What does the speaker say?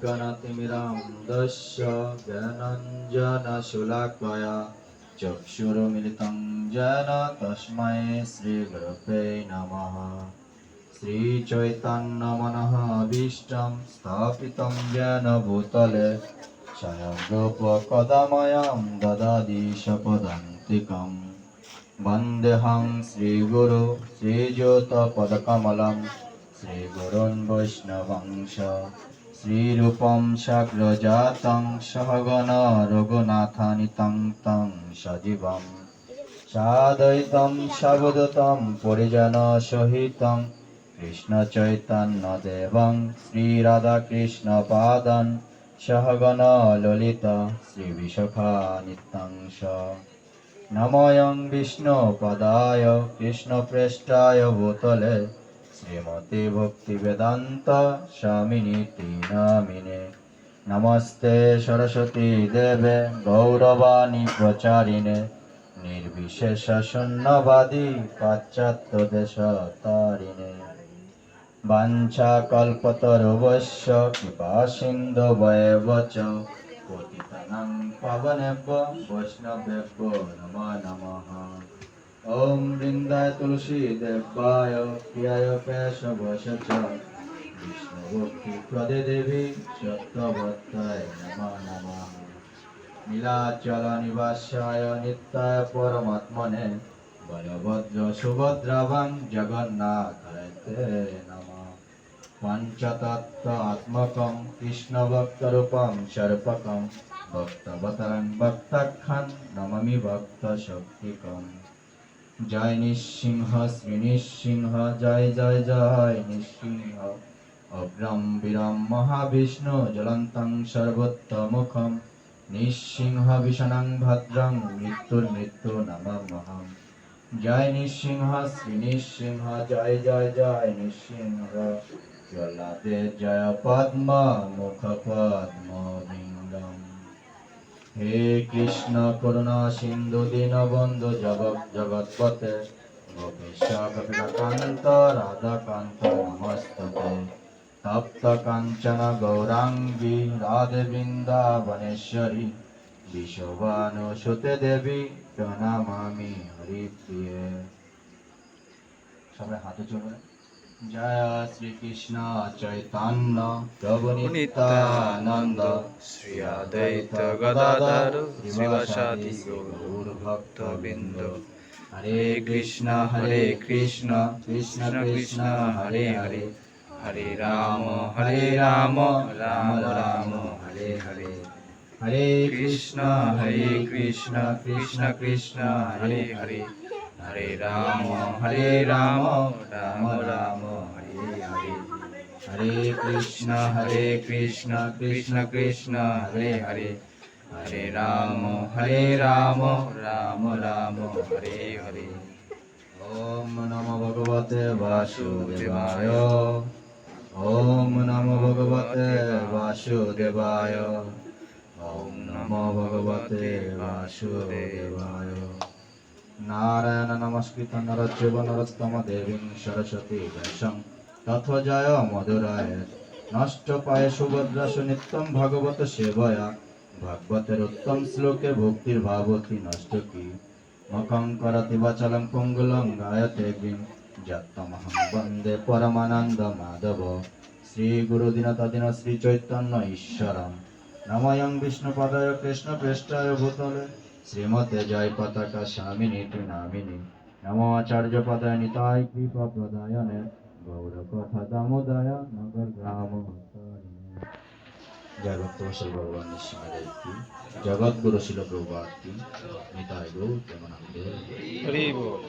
ज्ञानतिमिरान्धस्य ज्ञानञ्जनशुलाकया चक्षुरुमिलितं येन तस्मै श्रीगुरुवे नमः श्रीचैतन्यमनः अभीष्टं स्थापितं येन भूतले स्वयं रूपकदमयं ददाति शपदान्तिकम् वन्देऽहं श्रीगुरु श्रीज्योतपदकमलं श्रीगुरून् वैष्णवंश শ্রীরূপম সাগ্রজাতং সহগণ রঘুনাথানিতং তং সজীবম। সাদৈতম সাবদতম পরিজন সহিত। কৃষ্ণ চৈতন্য দেবং শ্রীরাধা কৃষ্ণ পাদন সহগণ ললিত শ্রী বিশখানিতংস নময়ং বিষ্ণু পদায় কৃষ্ণ প্রেষ্ঠায় ভূতলে শ্রীমতি ভক্তি বেদান্ত স্বামিনী নামিনে নমস্তে সরস্বতী দেবে গৌরবাণী প্রচারিণে। নির্বিশেষ শূন্যবাদী পাশ্চাত্য দেশ তারিণে বাঞ্ছা কল্পতর কল্পতরবশ্য কৃপা সিন্ধু বয়বচ। পতিতানাং পাবনেব্য বৈষ্ণবেব্য নমঃ নমঃ। তুলসী দেবায়, প্রিয়ায় পেশবশ বিষ্ণুভক্তি প্রদে দেবী সত্যবত্তায় নমঃ নমঃ। নীলাচল নিবাসায় নিত্যায় পরমাত্মনে। বলভদ্র সুভদ্রাবাং জগন্নাথায় তে পঞ্চতত্ত্ব আত্মকম কৃষ্ণভক্তরূপম সর্পকম ভক্তবতরং ভক্তাখ্যান নমমি ভক্তশক্তিকম জয় নৃসিংহ, শ্রী নৃসিংহ, জয় জয় জয় নৃসিংহ। অগ্রম বীরম মহাবিষ্ণু জ্বলন্তং সর্বোত্তমুখম। নৃসিংহ ভীষণং ভদ্রং, মৃত্যুর মৃত্যু নমঃ জয় নৃসিংহ, শ্রী নৃসিংহ, জয় জয় জয় নৃসিংহ। জলাতে জয় পদ্ম, মুখ পদ্ম হে কৃষ্ণ করুণা সিন্ধু দীনবন্ধু জগৎ জগৎপতে গোপীশ কপিকান্ত রাধাকান্ত নমস্ততে। তপ্ত কাঞ্চন গৌরাঙ্গী, রাধে বৃন্দাবনেশ্বরী বিশ্ববানুসুতে দেবী, প্রণামামি হরিপ্রিয়ে। সবাই হাতে চলবে জয় শ্রীকৃষ্ণ চৈতন্য প্রভু নিত্যানন্দ। শ্রী অদ্বৈত গদাধর শ্রীবাসাদি গৌর ভক্তবৃন্দ হরে কৃষ্ণ হরে কৃষ্ণ কৃষ্ণ কৃষ্ণ হরে হরে। হরে রাম হরে রাম রাম রাম হরে হরে। হরে কৃষ্ণ হরে কৃষ্ণ কৃষ্ণ কৃষ্ণ হরে হরে। হরে রাম হরে রাম রাম রাম। হরে কৃষ্ণ হরে কৃষ্ণ কৃষ্ণ কৃষ্ণ হরে হরে হরে রাম হরে রাম রাম রাম হরে হরে ওম নমো ভগবতে বাসুদেবায় ওম নমো ভগবতে বাসুদেবায় ওম নমো ভগবতে বাসুদেবায় নারায়ণ নমস্কৃত নরচৈব নরোত্তম দেবীং সরস্বতী ব্যাসং নষ্ট পায়ে সুভদ্রাসু নিত্যম ভগবত সেবয়া। ভাগবতের উত্তম শ্লোকে ভক্তির নষ্ট কি? মুখং করতি গায়তে গিং যত্তমহং বন্দে পরমানন্দ মাধব। ঈশ্বরম। নময়ং কৃষ্ণ পৃষ্ঠায় ভূতলে। শ্রীমতে জয় পতাকা স্বামিনী নামিনী নমো আচার্য পদায় নিতাই কৃপা প্রদায়নে গৌর কথা দামোদয় নগর গ্রাম জয় ভক্ত বসল ভগবান নিঃসিংহের কি জগৎ গুরু শিল প্রভু কি নিতাই হরি বল